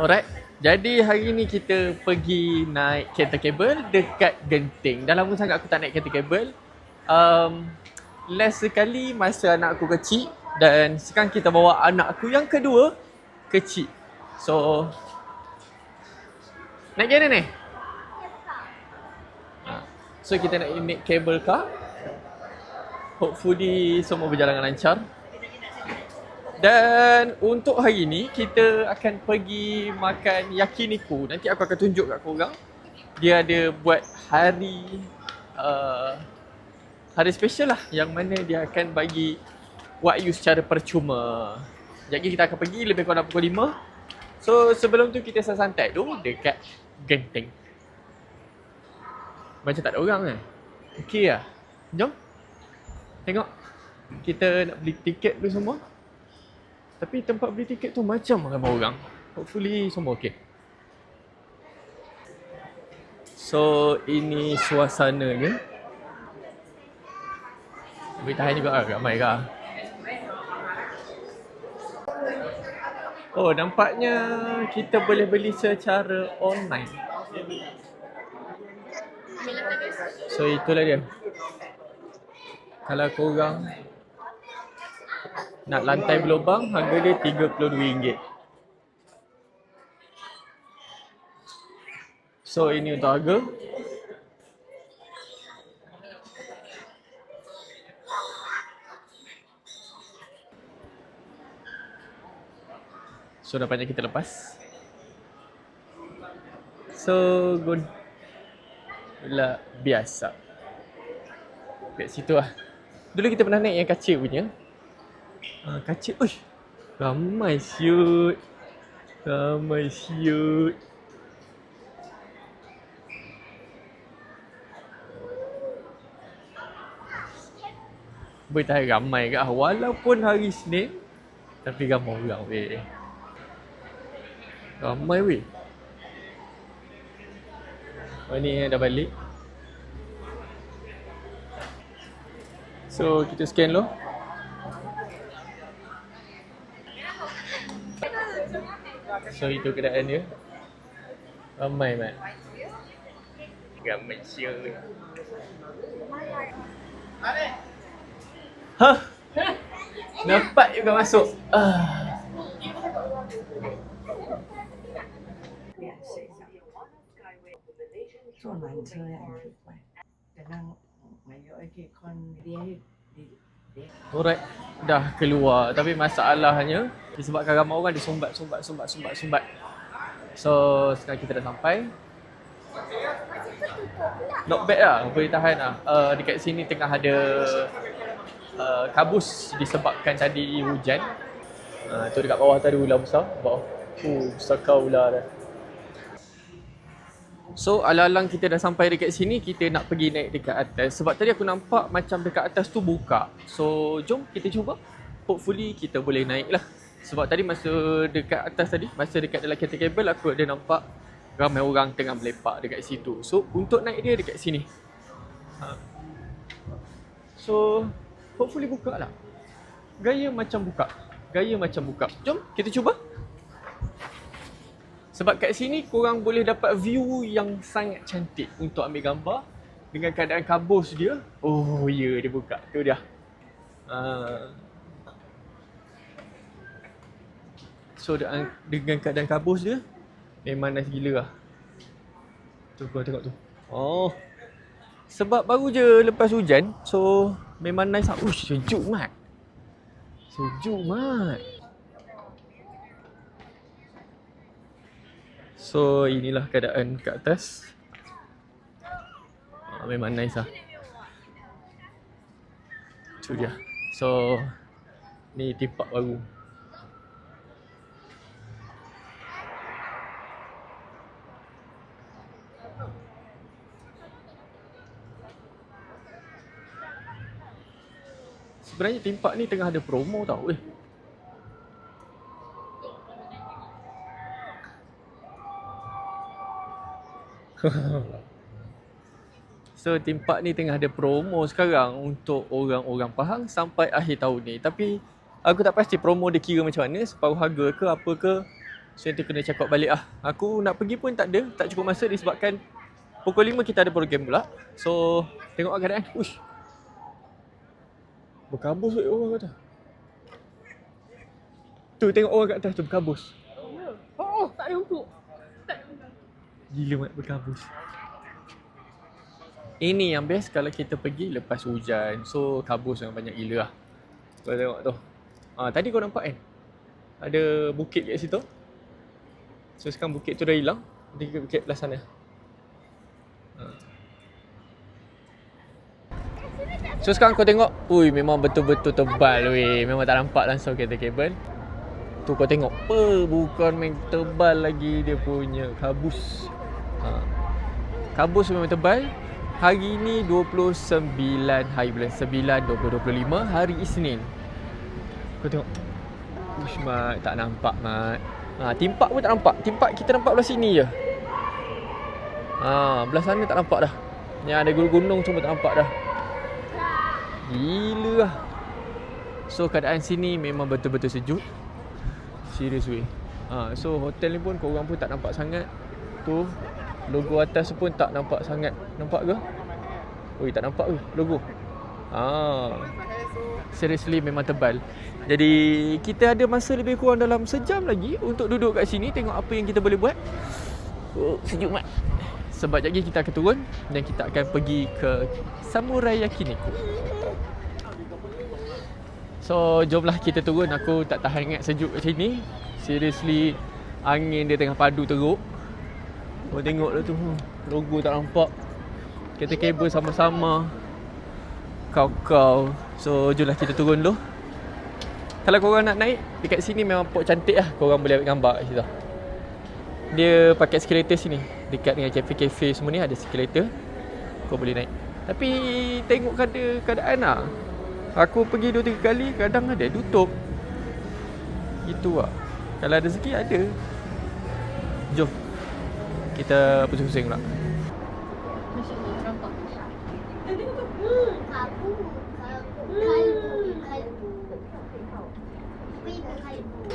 Alright. Jadi hari ni kita pergi naik kereta kabel dekat Genting. Dah lama sangat aku tak naik kereta kabel. Um, last sekali masa anak aku kecil dan sekarang kita bawa anak aku yang kedua kecil. So naik mana ni? Ha. So kita nak naik kabel car. Hopefully semua berjalan lancar. Dan untuk hari ni kita akan pergi makan yakiniku. Nanti aku akan tunjuk kat korang. Dia ada buat hari uh, hari special lah yang mana dia akan bagi wagyu secara percuma. Jadi kita akan pergi lebih kurang pukul 5. So sebelum tu kita santai dulu dekat Genting. Macam tak ada orang kan? Okey lah. Jom. Tengok. Kita nak beli tiket dulu semua. Tapi tempat beli tiket tu macam ramai orang. Hopefully semua okey. So ini suasananya. Boleh tahan juga lah ramai kah. Oh nampaknya kita boleh beli secara online. So itulah dia. Kalau korang nak lantai berlubang harga dia RM32. So ini untuk harga. So dapatnya kita lepas. So good. Lah biasa. Kat situ lah. Dulu kita pernah naik yang kaca punya. Ha, kaca. Uish. Ramai siut. Ramai siut. Boleh tahan ramai kat Walaupun hari Senin. Tapi ramai orang weh. Ramai weh. Oh ni dah balik. So kita scan dulu. So itu keadaan dia Ramai Mat Ramai siang ni Ha? Nampak juga masuk Ah. Tuan main tu ya. Dengan mayo lagi kon dia di Alright, dah keluar. Tapi masalahnya disebabkan ramai orang dia sumbat, sumbat, sumbat, sumbat. So sekarang kita dah sampai. Not bad lah, boleh tahan lah. Uh, dekat sini tengah ada uh, kabus disebabkan tadi hujan. Uh, tu dekat bawah tu ada ular besar. Bawah. Uh, besar kau ular dah. So alang-alang kita dah sampai dekat sini Kita nak pergi naik dekat atas. Sebab tadi aku nampak macam dekat atas tu buka. So jom kita cuba. Hopefully kita boleh naik lah Sebab tadi masa dekat atas tadi Masa dekat dalam kereta kabel aku ada nampak Ramai orang tengah melepak dekat situ. So untuk naik dia dekat sini. Ha. So hopefully buka lah. Gaya macam buka. Gaya macam buka. Jom kita cuba sebab kat sini korang boleh dapat view yang sangat cantik untuk ambil gambar dengan keadaan kabus dia. Oh ya yeah, dia buka. Tu dia. Uh, so dengan keadaan kabus dia memang nice gila lah. Tu kau tengok tu. Oh. Sebab baru je lepas hujan so memang nice. Ush sejuk mat. Sejuk mat. So inilah keadaan kat atas. Uh, Memang nice lah. Itu dia. So Ni tipak baru. Sebenarnya timpak ni tengah ada promo tau. Eh so theme park ni tengah ada promo sekarang untuk orang-orang Pahang sampai akhir tahun ni. Tapi aku tak pasti promo dia kira macam mana, separuh harga ke apa ke. So nanti kena cakap balik lah. Aku nak pergi pun tak ada, tak cukup masa disebabkan pukul 5 kita ada program pula. So tengok lah keadaan. Uish. Berkabus weh orang kata. Tu tengok orang kat atas tu berkabus. Oh, tak ada untuk. Gila mat berkabus. Ini yang best kalau kita pergi lepas hujan. So kabus yang banyak gila lah. Kau tengok tu. Ha, tadi kau nampak kan? Ada bukit kat situ. So sekarang bukit tu dah hilang. Dia ke bukit belah sana. Ha. So sekarang kau tengok. Ui memang betul-betul tebal weh. Memang tak nampak langsung kereta kabel. Tu kau tengok. Apa bukan main tebal lagi dia punya kabus. Ha. Kabus memang tebal. Hari ni 29 hari bulan 9 2025 hari Isnin. Kau tengok. Ush mat tak nampak mat. Ha timpak pun tak nampak. Timpak kita nampak belah sini je. Ha belah sana tak nampak dah. Yang ada gunung-gunung semua tak nampak dah. Gila lah. So keadaan sini memang betul-betul sejuk. Serius weh. Ha so hotel ni pun korang pun tak nampak sangat. Tu logo atas pun tak nampak sangat. Nampak ke? Oi, tak nampak weh logo. Ah. Seriously memang tebal. Jadi kita ada masa lebih kurang dalam sejam lagi untuk duduk kat sini tengok apa yang kita boleh buat. Oh, sejuk mat. Sebab lagi kita akan turun dan kita akan pergi ke Samurai Yakiniku. So jomlah kita turun Aku tak tahan ingat sejuk kat sini Seriously Angin dia tengah padu teruk Kau tengok lah tu Logo tak nampak. Kereta kabel sama-sama. Kau-kau. So jomlah kita turun dulu. Kalau korang nak naik Dekat sini memang pok cantik lah. Korang boleh ambil gambar kat situ. Dia pakai eskalator sini. Dekat dengan kafe-kafe semua ni ada eskalator. Kau boleh naik. Tapi tengok kada keadaan lah. Aku pergi 2-3 kali Kadang ada tutup Itu lah. Kalau ada rezeki ada Kita pusing-pusing pula.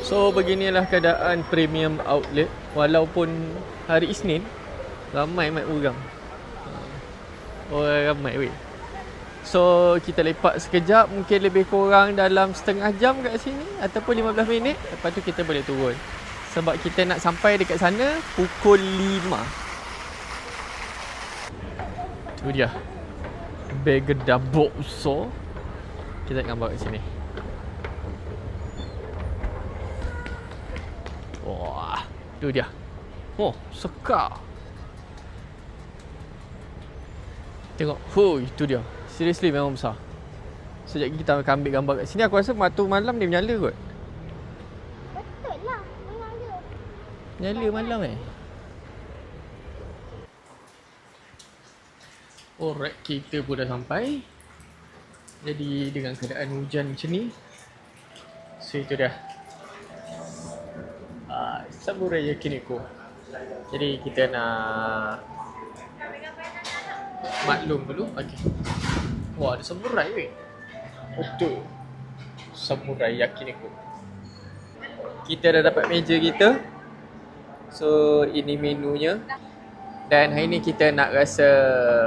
So beginilah keadaan premium outlet Walaupun hari Isnin Ramai mat orang Ha. Orang ramai weh So kita lepak sekejap Mungkin lebih kurang dalam setengah jam kat sini Ataupun 15 minit Lepas tu kita boleh turun Sebab kita nak sampai dekat sana Pukul 5 Tu dia Begeda Bokso Kita nak gambar kat sini Wah, tu dia. Oh, sekar. Tengok. Hui, itu dia. Seriously memang besar. Sejak kita akan ambil gambar kat sini, aku rasa waktu malam dia menyala kot. Betul lah, menyala. Menyala malam eh. Alright, kita pun dah sampai. Jadi dengan keadaan hujan macam ni, so itu dah. Uh, Samurai Yakiniku. Jadi kita nak maklum dulu. Okey. Wah, ada samurai weh. Betul. Samurai Yakiniku. Kita dah dapat meja kita. So, ini menunya. Dan hari ni kita nak rasa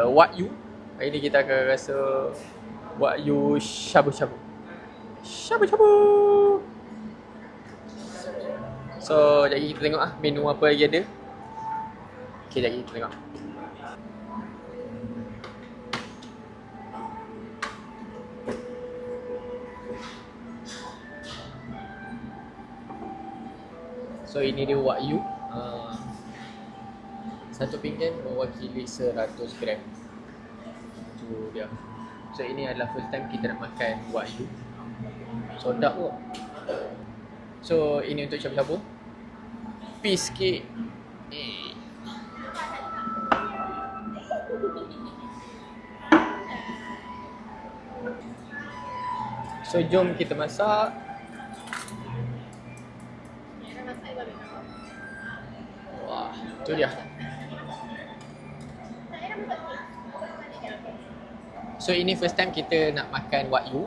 Wagyu. Hari ni kita akan rasa Wagyu shabu-shabu. Shabu-shabu. So, jadi kita tengok ah menu apa lagi ada. Okay, jadi kita tengok. So, ini dia Wagyu. Satu pinggan mewakili 100 gram. Itu dia. So, ini adalah first time kita nak makan Wagyu. Sedap kot. So ini untuk shabu-shabu Piece sikit eh. So jom kita masak Wah, tu dia So ini first time kita nak makan wagyu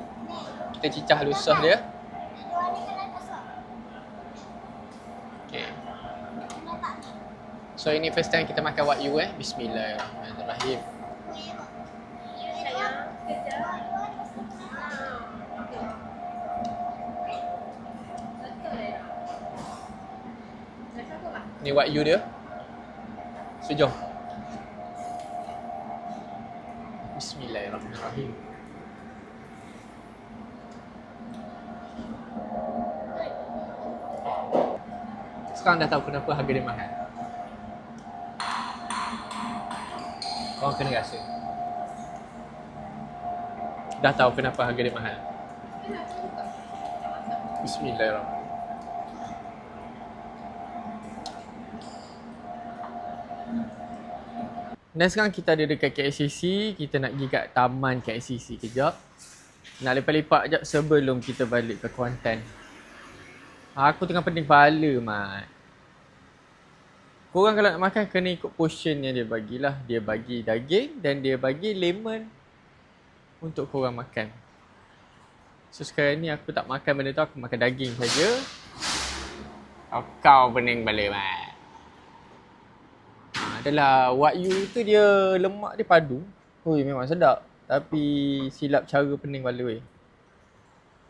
Kita cicah lusah dia Okay. So ini first time kita makan Wagyu eh. Bismillahirrahmanirrahim. Ni Wagyu dia. So jom. Sekarang dah tahu kenapa harga dia mahal. Korang kena rasa. Dah tahu kenapa harga dia mahal. Bismillahirrahmanirrahim. Dan sekarang kita ada dekat KLCC, kita nak pergi kat taman KLCC kejap. Nak lepak-lepak kejap sebelum kita balik ke Kuantan. Aku tengah pening kepala, Mat. Korang kalau nak makan kena ikut portion yang dia bagilah. Dia bagi daging dan dia bagi lemon untuk korang makan. So sekarang ni aku tak makan benda tu, aku makan daging saja. Oh, kau pening kepala, Mat. Adalah Wagyu tu dia lemak dia padu. Hui memang sedap. Tapi silap cara pening kepala weh.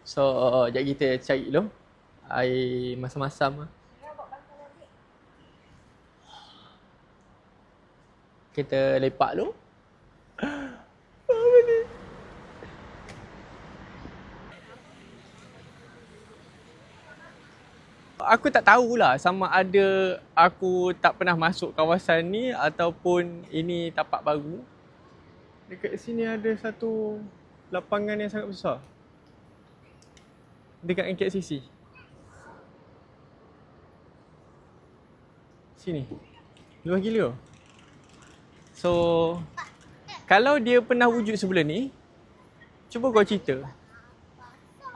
So, uh, sekejap kita cari dulu. Air masam-masam lah. Kita lepak dulu. Aku tak tahulah sama ada aku tak pernah masuk kawasan ni ataupun ini tapak baru. Dekat sini ada satu lapangan yang sangat besar. Dekat NKCC. Sini. Luas gila. So, kalau dia pernah wujud sebelum ni, cuba kau cerita.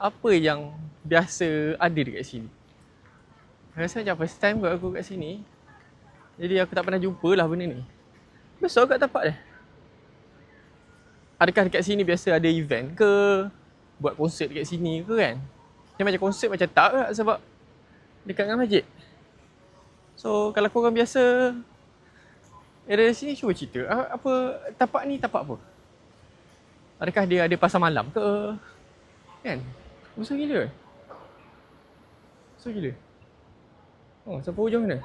Apa yang biasa ada dekat sini? Rasa macam first time kot aku kat sini. Jadi aku tak pernah jumpa lah benda ni. Besar kat tapak dia. Adakah dekat sini biasa ada event ke? Buat konsert dekat sini ke kan? Yang macam konsert macam tak lah sebab dekat dengan masjid. So kalau korang biasa area sini cuba cerita. A- Apa tapak ni tapak apa? Adakah dia ada pasar malam ke? Kan? Besar gila. Besar gila. Oh, sampai hujung mana?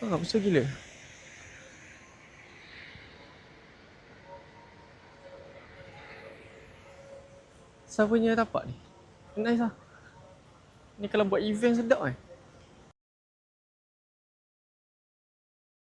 Ah, besar gila. Siapa punya tapak ni? Nice lah. Ni kalau buat event sedap kan?